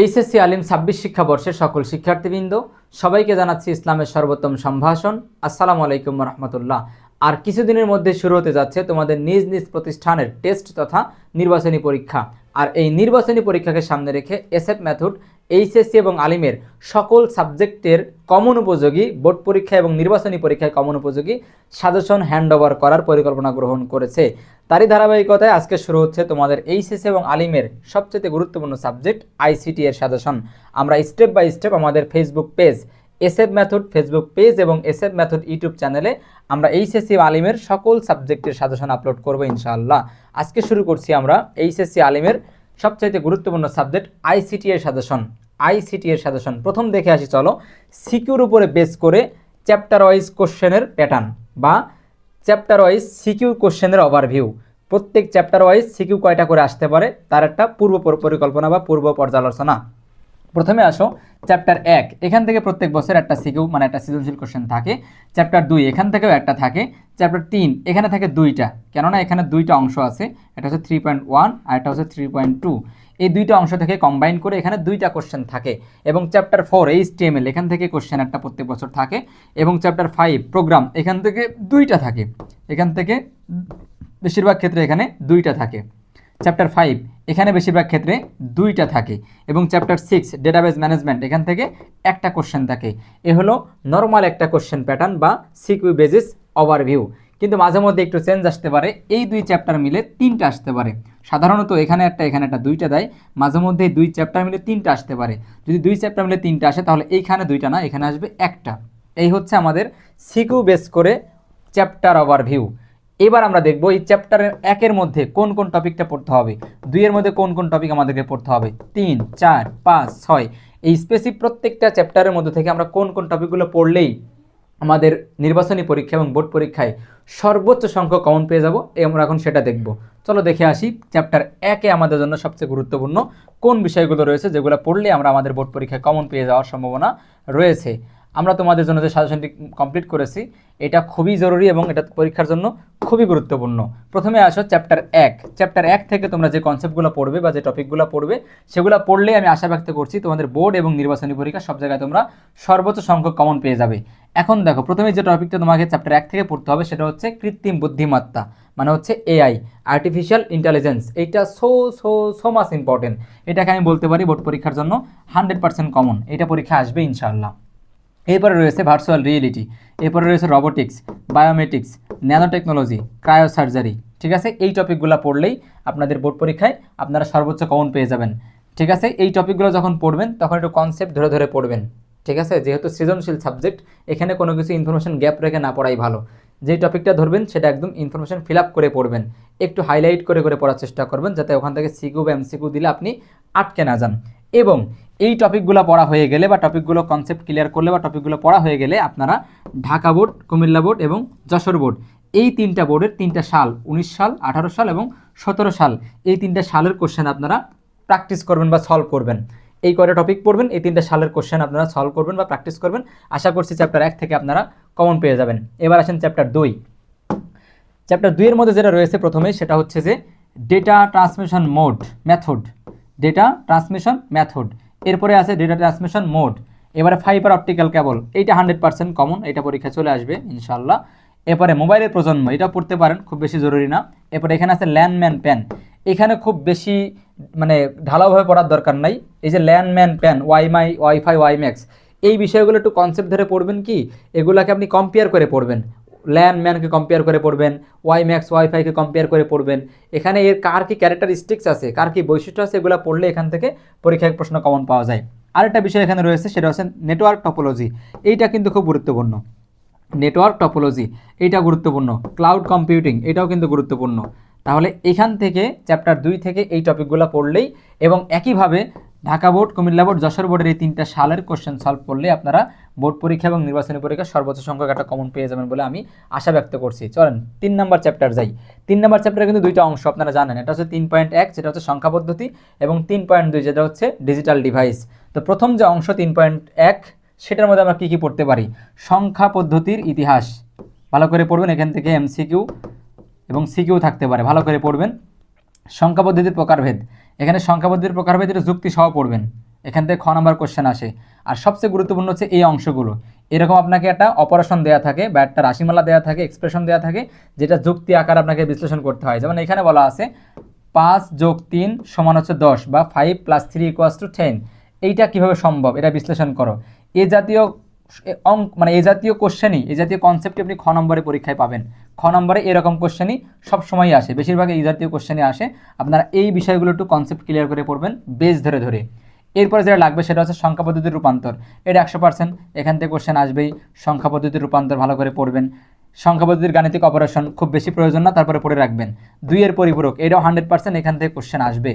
HSC আলিম ছাব্বিশ শিক্ষাবর্ষের সকল শিক্ষার্থীবৃন্দ, সবাইকে জানাচ্ছি ইসলামের সর্বোত্তম সম্ভাষণ। আসসালামু আলাইকুম রহমতুল্লাহ। আর কিছুদিনের মধ্যে শুরু হতে যাচ্ছে তোমাদের নিজ নিজ প্রতিষ্ঠানের টেস্ট তথা নির্বাচনী পরীক্ষা। আর এই নির্বাচনী পরীক্ষাকে সামনে রেখে এসএফ মেথড এইচএসসি এবং আলিমের সকল সাবজেক্টের কমন উপযোগী, বোর্ড পরীক্ষা এবং নির্বাচনী পরীক্ষায় কমন উপযোগী সাজেশন হ্যান্ড ওভার করার পরিকল্পনা গ্রহণ করেছে। তারই ধারাবাহিকতায় আজকে শুরু হচ্ছে তোমাদের এইচএসসি এবং আলিমের সবচেয়ে গুরুত্বপূর্ণ সাবজেক্ট, আইসিটি এর সাজেশন। আমরা স্টেপ বাই স্টেপ আমাদের Facebook page, SF method Facebook page এবং এসএফ মেথড ইউটিউব চ্যানেলে আমরা এইচএসসি আলিমের সকল সাবজেক্টের সাজেশন আপলোড করব ইনশাআল্লাহ। আজকে শুরু করছি আমরা এইচএসসি, আলিমের সবচাইতে গুরুত্বপূর্ণ সাবজেক্ট, আইসিটি এর সাজেশন। আইসিটি এর সাজেশন। প্রথম দেখে আসি, চলো। সিকিউর উপরে বেস করে চ্যাপ্টার ওয়াইজ কোশ্চেনের প্যাটার্ন বা চ্যাপ্টার ওয়াইজ সিকিউ কোশ্চেনের ওভারভিউ প্রত্যেক চ্যাপ্টার ওয়াইজ সিকিউ কয়টা করে আসতে পারে? তার একটা পূর্ব পরি- পরিকল্পনা বা পূর্ব পর্যালোচনা। প্রথমে আসো চ্যাপ্টার এক। এখান থেকে প্রত্যেক বছর একটা সিকিউ মানে একটা সৃজনশীল কোশ্চেন থাকে। চ্যাপ্টার দুই, এখান থেকেও একটা থাকে। চ্যাপ্টার তিন, এখানে থাকে দুইটা। কেননা এখানে দুইটা অংশ আছে এটা হচ্ছে থ্রি পয়েন্ট ওয়ান আর এটা হচ্ছে থ্রি পয়েন্ট টু এই দুইটা অংশ থেকে কম্বাইন করে এখানে দুইটা কোশ্চেন থাকে। এবং চ্যাপ্টার ফোর এইচ টিএমএল এখান থেকে কোশ্চেন একটা প্রত্যেক বছর থাকে। এবং চ্যাপ্টার ফাইভ প্রোগ্রাম এখান থেকে দুইটা থাকে। এখান থেকে বেশিরভাগ ক্ষেত্রে এখানে দুইটা থাকে। চ্যাপ্টার ফাইভ এখানে বেশিরভাগ ক্ষেত্রে দুইটা থাকে এবং চ্যাপ্টার সিক্স ডেটাবেস ম্যানেজমেন্ট এখান থেকে একটা কোশ্চেন থাকে। এ হলো নর্মাল একটা কোশ্চেন প্যাটার্ন বা সিকিউ বেজিস ওভারভিউ কিন্তু মাঝে মধ্যে একটু চেঞ্জ আসতে পারে, এই দুই চ্যাপ্টার মিলে তিনটা আসতে পারে। সাধারণত এখানে একটা এখানে একটা দুইটা দেয়, মাঝে মধ্যে দুই চ্যাপ্টার মিলে তিনটা আসতে পারে। যদি দুই চ্যাপ্টার মিলে তিনটা আসে, তাহলে এইখানে দুইটা না, এখানে আসবে একটা। এই হচ্ছে আমাদের সিকিউ বেস করে চ্যাপ্টার ওভারভিউ এবার আমরা দেখব এই চ্যাপ্টারের একের মধ্যে কোন কোন টপিকটা পড়তে হবে। দুইয়ের মধ্যে কোন কোন টপিক আমাদেরকে পড়তে হবে? তিন, চার, পাঁচ, ছয়। এই স্পেসিফিক প্রত্যেকটা চ্যাপ্টারের মধ্যে থেকে আমরা কোন কোন টপিকগুলো পড়লেই আমাদের নির্বাচনী পরীক্ষা এবং বোর্ড পরীক্ষায় সর্বোচ্চ সংখ্যক কমন পেয়ে যাব, আমরা এখন সেটা দেখব। চলো দেখে আসি চ্যাপ্টার একে আমাদের জন্য সবচেয়ে গুরুত্বপূর্ণ। কোন বিষয়গুলো রয়েছে যেগুলো পড়লে আমরা আমাদের বোর্ড পরীক্ষায় কমন পেয়ে যাওয়ার সম্ভাবনা রয়েছে। আমরা তোমাদের জন্য যে সাজেশনটি কমপ্লিট করেছি, এটা খুবই জরুরি এবং এটা পরীক্ষার জন্য খুবই গুরুত্বপূর্ণ। প্রথমে আসো চ্যাপ্টার এক। চ্যাপ্টার এক থেকে তোমরা যে কনসেপ্টগুলো পড়বে বা যে টপিকগুলো পড়বে, সেগুলো পড়লে আমি আশা ব্যক্ত করছি তোমাদের বোর্ড এবং নির্বাচনী পরীক্ষা সব জায়গায় তোমরা সর্বোচ্চ সংখ্যক কমন পেয়ে যাবে। এখন দেখো, প্রথমে যে টপিকটা তোমাকে চ্যাপ্টার এক থেকে পড়তে হবে, সেটা হচ্ছে কৃত্রিম বুদ্ধিমত্তা মানে হচ্ছে এআই আর্টিফিশিয়াল ইন্টেলিজেন্স এইটা so so so much important এটাকে আমি বলতে পারি বোর্ড পরীক্ষার জন্য হান্ড্রেড পার্সেন্ট কমন এটা পরীক্ষা আসবে ইনশাআল্লাহ। এরপরে রয়েছে ভার্চুয়াল রিয়েলিটি এরপরে রয়েছে robotics biometrics nanotechnology cryosurgery ঠিক আছে? এই টপিকগুলো পড়লেই আপনাদের বোর্ড পরীক্ষায় আপনারা সর্বোচ্চ কমন পেয়ে যাবেন। ঠিক আছে? এই টপিকগুলো যখন পড়বেন, তখন একটু কনসেপ্ট ধরে ধরে পড়বেন। ঠিক আছে? যেহেতু সৃজনশীল সাবজেক্ট এখানে কোনো কিছু ইনফরমেশন গ্যাপ রেখে না পড়াই ভালো। যে টপিকটা ধরবেন, সেটা একদম ইনফরমেশন ফিল আপ করে পড়বেন। একটু হাইলাইট করে করে পড়ার চেষ্টা করবেন, যাতে ওখান থেকে সিকিউ বা এমসিকিউ দিলে আপনি আটকে না যান। এবং এই টপিকগুলো পড়া হয়ে গেলে বা টপিকগুলো কনসেপ্ট ক্লিয়ার করলে বা টপিকগুলো পড়া হয়ে গেলে আপনারা ঢাকা বোর্ড, কুমিল্লা বোর্ড এবং যশোর বোর্ড, এই তিনটা বোর্ডের তিনটা সাল, উনিশ সাল, আঠারো সাল এবং সতেরো সাল, এই তিনটা সালের কোশ্চেন আপনারা প্র্যাকটিস করবেন বা সলভ করবেন। এই কয়টা টপিক পড়বেন, এই তিনটা সালের কোশ্চেন আপনারা সলভ করবেন বা প্র্যাকটিস করবেন। আশা করছি চ্যাপ্টার এক থেকে আপনারা কমন পেয়ে যাবেন। এবার আসেন চ্যাপ্টার দুই। চ্যাপ্টার দুইয়ের মধ্যে যেটা রয়েছে প্রথমে, সেটা হচ্ছে যে data transmission mode method data transmission method এরপরে আছে ডেটা ট্রান্সমিশন মোড এবারে ফাইবার অপটিক্যাল কেবল এইটা হান্ড্রেড পার্সেন্ট কমন এটা পরীক্ষা চলে আসবে ইনশাল্লাহ এরপরে মোবাইলের প্রজন্ম, এটা পড়তে পারেন, খুব বেশি জরুরি না। এরপরে এখানে আছে ল্যান্ডম্যান প্যান এখানে খুব বেশি মানে ঢালাওভাবে পড়ার দরকার নাই। এই যে ল্যান্ডম্যান প্যান ওয়াইমাই ওয়াইফাই ওয়াইম্যাক্স এই বিষয়গুলো একটু কনসেপ্ট ধরে পড়বেন কি? এগুলাকে আপনি কম্পেয়ার করে পড়বেন। ল্যান্ডম্যানকে কম্পেয়ার করে পড়বেন, ওয়াই ম্যাক্স ওয়াইফাইকে কম্পেয়ার করে পড়বেন। এখানে এর কার কি ক্যারেক্টারিস্টিক্স আছে, কার কি বৈশিষ্ট্য আছে, এগুলো পড়লে এখান থেকে পরীক্ষায় প্রশ্ন কমন পাওয়া যায়। আরেকটা বিষয় এখানে রয়েছে, সেটা হচ্ছে নেটওয়ার্ক টপোলজি এইটা কিন্তু খুব গুরুত্বপূর্ণ। নেটওয়ার্ক টপোলজি এইটা গুরুত্বপূর্ণ। ক্লাউড কম্পিউটিং এটাও কিন্তু গুরুত্বপূর্ণ। তাহলে এখান থেকে চ্যাপ্টার দুই থেকে এই টপিকগুলো পড়লেই এবং একইভাবে ঢাকা বোর্ড, কুমিল্লা বোর্ড, যশোর বোর্ডের এই তিনটা সালের কোশ্চেন সলভ করলে আপনারা বোর্ড পরীক্ষা এবং নির্বাচনী পরীক্ষা সর্বোচ্চ সংখ্যক একটা কমন পেয়ে যাবেন বলে আমি আশা ব্যক্ত করছি। চলেন, তিন নাম্বার চ্যাপ্টার যাই। তিন নম্বর চ্যাপ্টারে কিন্তু দুইটা অংশ আপনারা জানেন। এটা হচ্ছে তিন পয়েন্ট এক, যেটা হচ্ছে সংখ্যা পদ্ধতি এবং তিন পয়েন্ট দুই, যেটা হচ্ছে ডিজিটাল ডিভাইস তো প্রথম যে অংশ তিন পয়েন্ট এক, সেটার মধ্যে আমরা কী কী পড়তে পারি? সংখ্যা পদ্ধতির ইতিহাস। ভালো করে পড়বেন, এখান থেকে এমসিকিউ এবং সিকিউ থাকতে পারে। ভালো করে পড়বেন। সংখ্যা পদ্ধতির প্রকারভেদ। এখানে সংখ্যা পদ্ধতির প্রকারভেদ এটা যুক্তি সহ পড়বেন। এখান থেকে খ নাম্বার কোশ্চেন আসে। আর সবচেয়ে গুরুত্বপূর্ণ হচ্ছে এই অংশগুলো। এরকম আপনাকে একটা অপারেশন দেওয়া থাকে বা একটা রাশিমালা দেওয়া থাকে এক্সপ্রেশন দেওয়া থাকে, যেটা যুক্তি আকার আপনাকে বিশ্লেষণ করতে হয়। যেমন এখানে বলা আছে, পাঁচ যোগ তিন সমান হচ্ছে দশ বা five plus three equals to ten এইটা কীভাবে সম্ভব? এটা বিশ্লেষণ করো। এ জাতীয় অঙ্ক মানে এই জাতীয় কোশ্চেনই এই জাতীয় কনসেপ্টই আপনি খ নম্বরে পরীক্ষায় পাবেন। খ নম্বরে এরকম কোশ্চেনই সবসময়ই আসে। বেশিরভাগ এই জাতীয় কোশ্চেনই আসে। আপনারা এই বিষয়গুলো একটু কনসেপ্ট ক্লিয়ার করে পড়বেন বেস ধরে ধরে। এরপরে যেটা লাগবে সেটা হচ্ছে সংখ্যা পদ্ধতির রূপান্তর। এটা একশো পার্সেন্ট এখান থেকে কোশ্চেন আসবেই। সংখ্যা পদ্ধতির রূপান্তর ভালো করে পড়বেন। সংখ্যা পদ্ধতির গাণিতিক অপারেশন খুব বেশি প্রয়োজন না, তারপরে পড়ে রাখবেন। দুইয়ের পরিপূরক, এটাও হান্ড্রেড পার্সেন্ট এখান থেকে কোশ্চেন আসবে।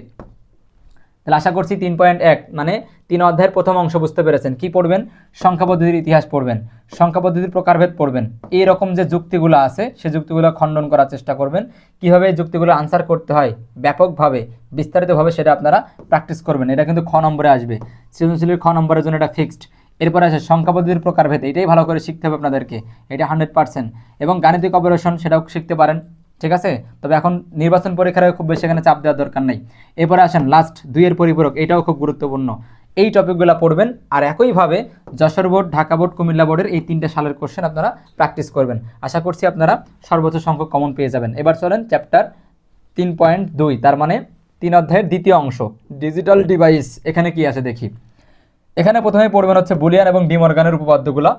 তাহলে আশা করছি তিন পয়েন্ট এক মানে তিন অধ্যায়ের প্রথম অংশ বুঝতে পেরেছেন। কি পড়বেন? সংখ্যা পদ্ধতির ইতিহাস পড়বেন, সংখ্যা পদ্ধতির প্রকারভেদ পড়বেন। এইরকম যে যুক্তিগুলো আছে, সে যুক্তিগুলো খণ্ডন করার চেষ্টা করবেন। কীভাবে এই যুক্তিগুলো আনসার করতে হয়, ব্যাপকভাবে, বিস্তারিতভাবে সেটা আপনারা প্র্যাকটিস করবেন। এটা কিন্তু খ নম্বরে আসবে। সৃজনশীলের খ নম্বরের জন্য এটা ফিক্সড এরপরে আছে সংখ্যা পদ্ধতির প্রকারভেদ। এটাই ভালো করে শিখতে হবে আপনাদেরকে। এটা হান্ড্রেড পার্সেন্ট এবং গাণিতিক অপারেশন সেটাও শিখতে পারেন। ঠিক আছে? তবে এখন নির্বাচন পরীক্ষার খুব বেশি এখানে চাপ দেওয়ার দরকার নেই। এরপরে আসেন লাস্ট দুইয়ের পরিপূরক, এটাও খুব গুরুত্বপূর্ণ। এই টপিকগুলো পড়বেন আর একইভাবে যশোর বোর্ড, ঢাকা বোর্ড, কুমিল্লা বোর্ডের এই তিনটে সালের কোশ্চেন আপনারা প্র্যাকটিস করবেন। আশা করছি আপনারা সর্বোচ্চ সংখ্যক কমন পেয়ে যাবেন। এবার চলেন চ্যাপ্টার তিন পয়েন্ট দুই, তার মানে তিন অধ্যায়ের দ্বিতীয় অংশ ডিজিটাল ডিভাইস এখানে কি আছে দেখি। এখানে প্রথমে পড়বেন হচ্ছে বুলিয়ান এবং ডিমর্গানের উপপাদ্যগুলো।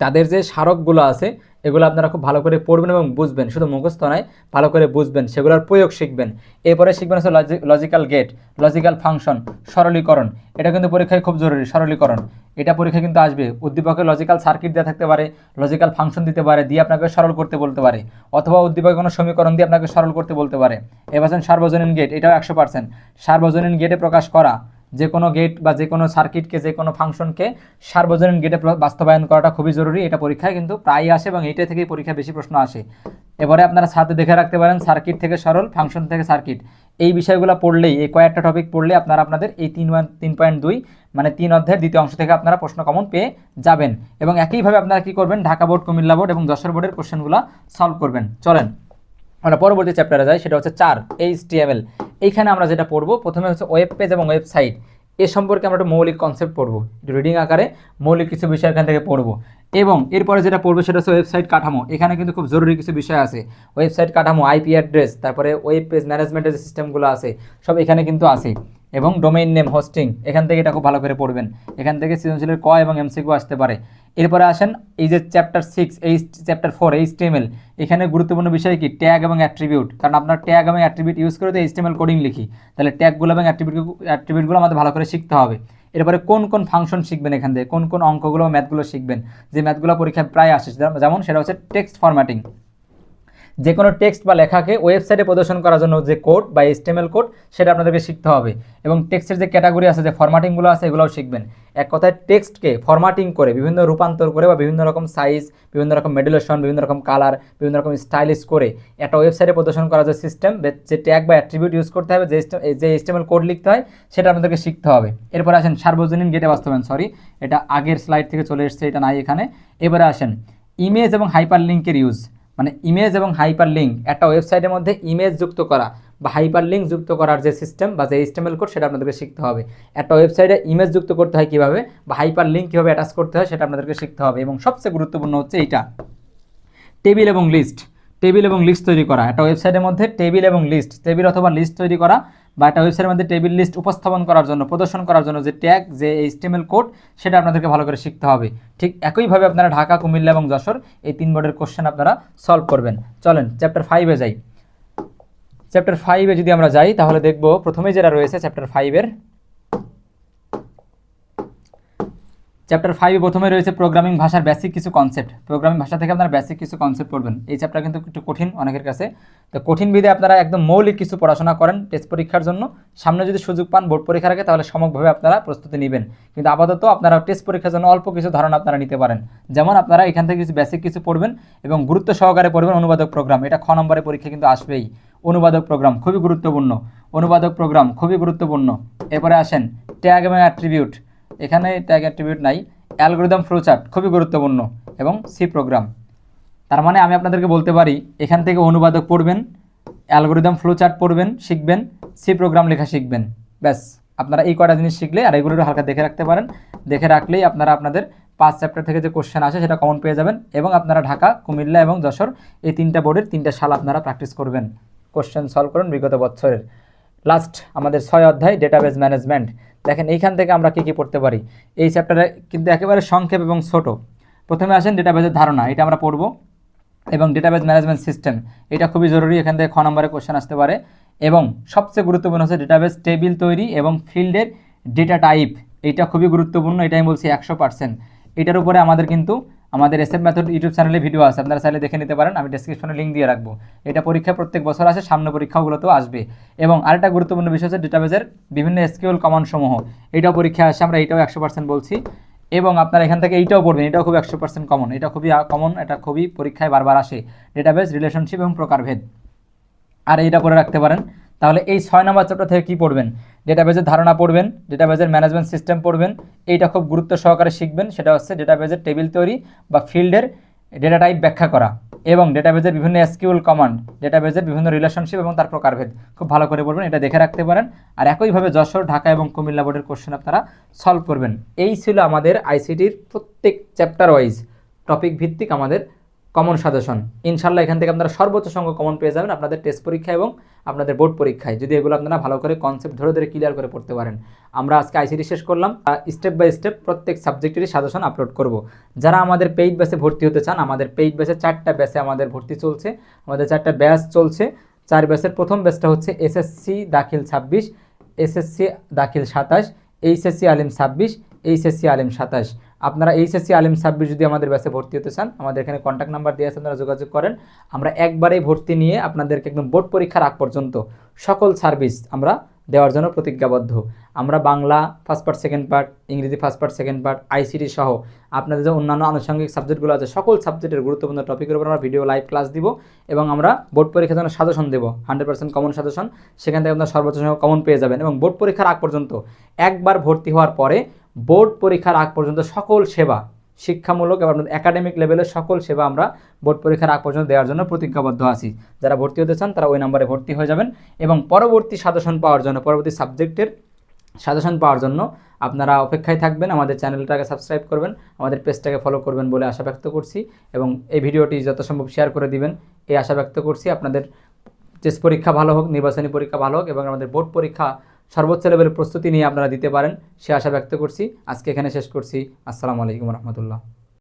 তাদের যে স্মারকগুলো আছে, এগুলো আপনারা খুব ভালো করে পড়বেন এবং বুঝবেন। শুধু মুখস্থ নয়, ভালো করে বুঝবেন, সেগুলোর প্রয়োগ শিখবেন। এরপরে শিখবেন হচ্ছে লজিক্যাল গেট লজিক্যাল ফাংশন সরলীকরণ। এটা কিন্তু পরীক্ষায় খুব জরুরি, সরলীকরণ। এটা পরীক্ষায় কিন্তু আসবে। উদ্দীপকের লজিক্যাল সার্কিট দেওয়া থাকতে পারে লজিক্যাল ফাংশন দিতে পারে, দিয়ে আপনাকে সরল করতে বলতে পারে। অথবা উদ্দীপকের কোনো সমীকরণ দিয়ে আপনাকে সরল করতে বলতে পারে। এবার সার্বজনীন গেট এটাও একশো পার্সেন্ট সার্বজনীন গেটে প্রকাশ করা। যে কোনো গেট বা যে কোনো সার্কিটকে যে কোনো ফাংশনকে সার্বজনীন গেটে বাস্তবায়ন করাটা খুবই জরুরি। এটা পরীক্ষায় কিন্তু প্রায়ই আসে এবং এইটা থেকেই পরীক্ষায় বেশি প্রশ্ন আসে। এবারে আপনারা সাথে দেখে রাখতে পারেন সার্কিট থেকে সরল ফাংশন থেকে সার্কিট এই বিষয়গুলো পড়লেই, এই কয়েকটা টপিক পড়লে আপনারা আপনাদের এই তিন তিন পয়েন্ট দুই মানে তিন অধ্যায়ের দ্বিতীয় অংশ থেকে আপনারা প্রশ্ন কমন পেয়ে যাবেন। এবং একইভাবে আপনারা কি করবেন? ঢাকা বোর্ড, কুমিল্লা বোর্ড এবং যশোর বোর্ডের কোশ্চেনগুলো সলভ করবেন। চলেন। আমরা পরবর্তী চ্যাপ্টারে যাই, সেটা হচ্ছে চার এইচটিএমএল এইখানে আমরা যেটা পড়ব, প্রথমে হচ্ছে ওয়েব পেজ এবং ওয়েবসাইট এ সম্পর্কে আমরা একটা মৌলিক কনসেপ্ট পড়ব রিডিং আকারে মৌলিক কিছু বিষয় এখান থেকে পড়ব। এবং এরপরে যেটা পড়বে সেটা হচ্ছে ওয়েবসাইট কাঠামো। এখানে কিন্তু খুব জরুরি কিছু বিষয় আছে। ওয়েবসাইট কাঠামো আইপি অ্যাড্রেস তারপরে ওয়েব পেজ ম্যানেজমেন্টের যে সিস্টেমগুলো আছে, সব এখানে কিন্তু আছে। এবং ডোমেইন নেম হোস্টিং এখান থেকে এটা খুব ভালো করে পড়বেন। এখান থেকে সৃজনশীলের ক এবং এমসিকিউ আসতে পারে। এরপরে আসেন এই যে চ্যাপ্টার সিক্স এই চ্যাপ্টার ফোর এইচটিএমএল এখানে গুরুত্বপূর্ণ বিষয় কি? ট্যাগ এবং অ্যাট্রিবিউট কারণ আপনার ট্যাগ এবং অ্যাট্রিবিউট ইউজ করে তো এইচটিএমএল কোডিং লিখি। তাহলে ট্যাগগুলো এবং অ্যাট্রিবিউট অ্যাট্রিবিউটগুলো আমাদের ভালো করে শিখতে হবে। এরপরে কোন কোন ফাংশন শিখবেন এখান থেকে? কোন কোন অঙ্কগুলো ম্যাথগুলো শিখবেন? যে ম্যাথগুলো পরীক্ষায় প্রায় আসে, যেমন সেটা হচ্ছে টেক্সট ফরম্যাটিং যে কোনো টেক্সট বা লেখাকে ওয়েবসাইটে প্রদর্শন করার জন্য যে কোড বা এসটিএমএল কোড সেটা আপনাদেরকে শিখতে হবে এবং টেক্সটের যে ক্যাটাগরি আছে, যে ফরম্যাটিংগুলো আছে, এগুলোও শিখবেন। এক কথায় টেক্সটকে ফরম্যাটিং করে বিভিন্ন রূপান্তর করে বা বিভিন্ন রকম সাইজ বিভিন্ন রকম মেডুলেশন বিভিন্ন রকম কালার বিভিন্ন রকম স্টাইলিশ করে একটা ওয়েবসাইটে প্রদর্শন করার যে সিস্টেম যে ট্যাগ বা অ্যাট্রিবিউট ইউজ করতে হবে, যে যে এসটিএমএল কোড লিখতে হয়, সেটা আপনাদেরকে শিখতে হবে। এরপরে আসেন সার্বজনীন গেটে বাস্তবায়ন সরি এটা আগের স্লাইড থেকে চলে এসছে, এটা নাই এখানে। এবারে আসেন ইমেজ এবং হাইপার লিঙ্কের ইউজ মানে ইমেজ এবং হাইপার লিঙ্ক একটা ওয়েবসাইটের মধ্যে ইমেজ যুক্ত করা বা হাইপার লিঙ্ক যুক্ত করার যে সিস্টেম বা যে স্টেমেল কোড সেটা আপনাদেরকে শিখতে হবে। একটা ওয়েবসাইটে ইমেজ যুক্ত করতে হয় কীভাবে বা হাইপার লিঙ্ক কীভাবে অ্যাটাচ করতে হয় সেটা আপনাদেরকে শিখতে হবে এবং সবচেয়ে গুরুত্বপূর্ণ হচ্ছে এইটা। টেবিল এবং লিস্ট টেবিল এবং লিস্ট তৈরি করা। একটা ওয়েবসাইটের মধ্যে টেবিল এবং লিস্ট টেবিল অথবা লিস্ট তৈরি করা বা একটা ওয়েবসাইটের মধ্যে টেবিল লিস্ট উপস্থাপন করার জন্য, প্রদর্শন করার জন্য যে ট্যাগ যে এইচটিএমএল কোড সেটা আপনাদেরকে ভালো করে শিখতে হবে। ঠিক একইভাবে আপনারা ঢাকা, কুমিল্লা এবং যশোর এই তিন বোর্ডের কোশ্চেন আপনারা সলভ করবেন। চলেন চ্যাপ্টার ফাইভে যাই। চ্যাপ্টার ফাইভে যদি আমরা যাই, তাহলে দেখব প্রথমেই যেটা রয়েছে চ্যাপ্টার ফাইভের চ্যাপ্টার ফাইভে প্রথমে রয়েছে প্রোগ্রামিং ভাষার বেসিক কিছু কনসেপ্ট প্রোগ্রামিং ভাষা থেকে আপনারা বেসিক কিছু কনসেপ্ট পড়বেন। এই চ্যাপ্টার কিন্তু একটু কঠিন অনেকের কাছে। তো কঠিন বিধে আপনারা একদম মৌলিক কিছু পড়াশোনা করেন টেস্ট পরীক্ষার জন্য। সামনে যদি সুযোগ পান বোর্ড পরীক্ষার আগে, তাহলে সমকভাবে আপনারা প্রস্তুতি নেবেন। কিন্তু আপাতত আপনারা টেস্ট পরীক্ষার জন্য অল্প কিছু ধারণা আপনারা নিতে পারেন। যেমন আপনারা এখান থেকে কিছু বেসিক কিছু পড়বেন এবং গুরুত্ব সহকারে পড়বেন অনুবাদক প্রোগ্রাম এটা খ নম্বরের পরীক্ষা কিন্তু আসবেই। অনুবাদক প্রোগ্রাম খুবই গুরুত্বপূর্ণ। অনুবাদক প্রোগ্রাম খুবই গুরুত্বপূর্ণ। এরপরে আসেন ট্যাগ এবং অ্যাট্রিবিউট এখানে ট্যাগ অ্যাট্রিবিউট নাই অ্যালগোরিদম ফ্লোচার্ট খুবই গুরুত্বপূর্ণ, এবং সি প্রোগ্রাম তার মানে আমি আপনাদেরকে বলতে পারি, এখান থেকে অনুবাদক পড়বেন অ্যালগোরিদম ফ্লোচার্ট পড়বেন, শিখবেন সি প্রোগ্রাম লেখা শিখবেন। ব্যাস, আপনারা এই কটা জিনিস শিখলে আর এগুলো হালকা দেখে রাখতে পারেন। দেখে রাখলেই আপনারা আপনাদের পাঁচ চ্যাপ্টার থেকে যে কোশ্চেন আসে সেটা কমন পেয়ে যাবেন, এবং আপনারা ঢাকা, কুমিল্লা এবং যশোর এই তিনটা বোর্ডের তিনটা সাল আপনারা প্র্যাকটিস করবেন। কোশ্চেন সলভ করুন বিগত বছরের লাস্ট আমাদের ছয় অধ্যায় ডেটাবেজ ম্যানেজমেন্ট দেখেন এইখান থেকে আমরা কী কী পড়তে পারি? এই চ্যাপ্টারে কিন্তু একেবারে সংক্ষেপ এবং ছোট। প্রথমে আসেন ডেটাবেজের ধারণা, এটা আমরা পড়ব। এবং ডেটাবেজ ম্যানেজমেন্ট সিস্টেম এটা খুবই জরুরি, এখান থেকে খ নম্বরে কোশ্চেন আসতে পারে। এবং সবচেয়ে গুরুত্বপূর্ণ হচ্ছে ডেটাবেজ টেবিল তৈরি এবং ফিল্ডের ডেটা টাইপ এটা খুবই গুরুত্বপূর্ণ, এটাই বলছি একশো পার্সেন্ট এটার উপরে আমাদের কিন্তু আমাদের এস এফ মেথড ইউটিউব চ্যানেলে ভিডিও আছে, আপনারা চাইলে দেখে নিতে পারেন, আমি ডেসক্রিপশনে লিঙ্ক দিয়ে রাখব। এটা পরীক্ষা প্রত্যেক বছর আসে, সামনে পরীক্ষাগুলোতেও আসবে। এবং আরেকটা গুরুত্বপূর্ণ বিষয় হচ্ছে ডেটাবেজের বিভিন্ন এসকিউএল কমান্ড সমূহ। এটাও পরীক্ষা আসে, আমরা এটাও একশো পার্সেন্ট বলছি। এবং আপনারা এখান থেকে এইটাও পড়বেন, এটাও খুব একশো পার্সেন্ট কমন এটা খুবই কমন এটা খুবই পরীক্ষায় বারবার আসে। ডেটাবেজ রিলেশনশিপ এবং প্রকারভেদ। আর এইটা করে রাখতে পারেন। তাহলে এই ছয় নম্বর চ্যাপ্টার থেকে কী পড়বেন? ডেটাবেজের ধারণা পড়বেন ডেটাবেজের ম্যানেজমেন্ট সিস্টেম পড়বেন, এইটা খুব গুরুত্ব সহকারে শিখবেন, সেটা হচ্ছে ডেটাবেজের টেবিল তৈরি বা ফিল্ডের ডেটা টাইপ ব্যাখ্যা করা এবং ডেটাবেজের বিভিন্ন এসকিউল কমান্ড ডেটাবেজের বিভিন্ন রিলেশনশিপ এবং তার প্রকারভেদ। খুব ভালো করে পড়বেন, এটা দেখে রাখতে পারেন। আর একইভাবে যশোর, ঢাকা এবং কুমিল্লা বোর্ডের কোশ্চেন আপনারা সলভ করবেন। এই ছিল আমাদের আইসিটির প্রত্যেক চ্যাপ্টার ওয়াইজ টপিক ভিত্তিক আমাদের কমন সাজেশন ইনশাল্লাহ এখান থেকে আপনারা সর্বোচ্চ সংখ্যক কমন পেয়ে যাবেন আপনাদের টেস্ট পরীক্ষা এবং আপনাদের বোর্ড পরীক্ষায়। যদি এগুলো আপনারা ভালো করে কনসেপ্ট ধরে ধরে ক্লিয়ার করে পড়তে পারেন। আমরা আজকে আইসিটি শেষ করলাম। স্টেপ বাই স্টেপ প্রত্যেক সাবজেক্টেরই সাজেশন আপলোড করব। যারা আমাদের পেইড ব্যাচে ভর্তি হতে চান, আমাদের পেইড ব্যাচে চারটা ব্যাচে আমাদের ভর্তি চলছে। আমাদের চারটা ব্যাচ চলছে। চার ব্যাচের প্রথম ব্যাচটা হচ্ছে এসএসসি দাখিল ছাব্বিশ এসএসসি দাখিল সাতাশ এইচএসসি আলিম ছাব্বিশ এইচএসসি আলিম সাতাশ। আপনারা এইচএসসি আলিম ছাব্বিশ যদি আমাদের ব্যাচে ভর্তি হতে চান, আমাদের এখানে কন্ট্যাক্ট নাম্বার দিয়ে আছে, আপনারা যোগাযোগ করেন। আমরা একবারেই ভর্তি নিয়ে আপনাদেরকে একদম বোর্ড পরীক্ষার আগ পর্যন্ত সকল সার্ভিস আমরা দেওয়ার জন্য প্রতিজ্ঞাবদ্ধ। আমরা Bangla first part second part ইংরেজি first part second part ICT সহ আপনাদের যে অন্যান্য আনুষঙ্গিক সাবজেক্টগুলো আছে, সকল সাবজেক্টের গুরুত্বপূর্ণ টপিকের উপর আমরা ভিডিও লাইভ ক্লাস দিব এবং আমরা বোর্ড পরীক্ষার জন্য সাজেশন দেবো হান্ড্রেড পার্সেন্ট কমন সাজেশন সেখান থেকে আপনার সর্বোচ্চ কমন পেয়ে যাবেন এবং বোর্ড পরীক্ষার আগ পর্যন্ত একবার ভর্তি হওয়ার পরে বোর্ড পরীক্ষার আগ পর্যন্ত সকল সেবা শিক্ষামূলক এবং একাডেমিক লেভেলের সকল সেবা আমরা বোর্ড পরীক্ষার আগ পর্যন্ত দেওয়ার জন্য প্রতিজ্ঞাবদ্ধ আছি। যারা ভর্তি হতে চান তারা ওই নাম্বারে ভর্তি হয়ে যাবেন এবং পরবর্তী সাজেশন পাওয়ার জন্য, পরবর্তী সাবজেক্টের সাজেশন পাওয়ার জন্য আপনারা অপেক্ষায় থাকবেন, আমাদের চ্যানেলটাকে সাবস্ক্রাইব করবেন, আমাদের পেজটাকে ফলো করবেন বলে আশা ব্যক্ত করছি এবং এই ভিডিওটি যত সম্ভব শেয়ার করে দিবেন, এই আশা ব্যক্ত করছি। আপনাদের টেস্ট পরীক্ষা ভালো হোক, নির্বাচনী পরীক্ষা ভালো হোক এবং আমাদের বোর্ড পরীক্ষা সর্বোচ্চ লেভেলের প্রস্তুতি নিয়ে আপনারা দিতে পারেন, সে আশা ব্যক্ত করছি। আজকে এখানে শেষ করছি। আসসালামু আলাইকুম রহমতুল্লাহ।